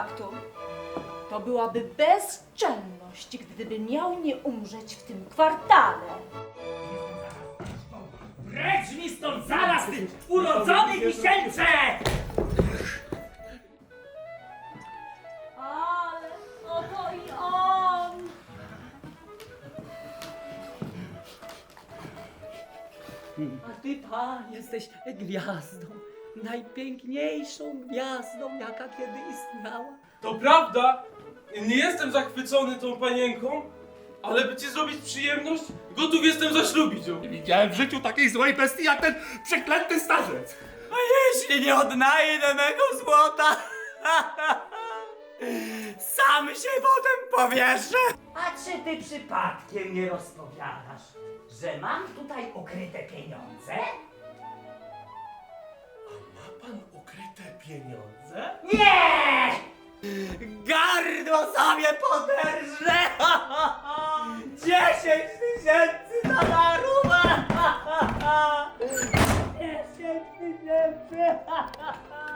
faktu. To byłaby bezczelność, gdyby miał nie umrzeć w tym kwartale. Precz mi stąd zaraz, ty urodzony wisielcze! Ale oto i on! A ty, pan, jesteś gwiazdą. Najpiękniejszą gwiazdą, jaka kiedy istniała. To prawda, nie jestem zachwycony tą panienką, ale by ci zrobić przyjemność, gotów jestem zaślubić ją. Nie widziałem w życiu takiej złej bestii jak ten przeklęty starzec. A jeśli nie odnajdę mego złota, sam się potem powieszę. A czy ty przypadkiem nie rozpowiadasz, że mam tutaj ukryte pieniądze? Pieniądze? Nie! Gardło sobie poderżę! Dziesięć tysięcy dolarów! Dziesięć tysięcy!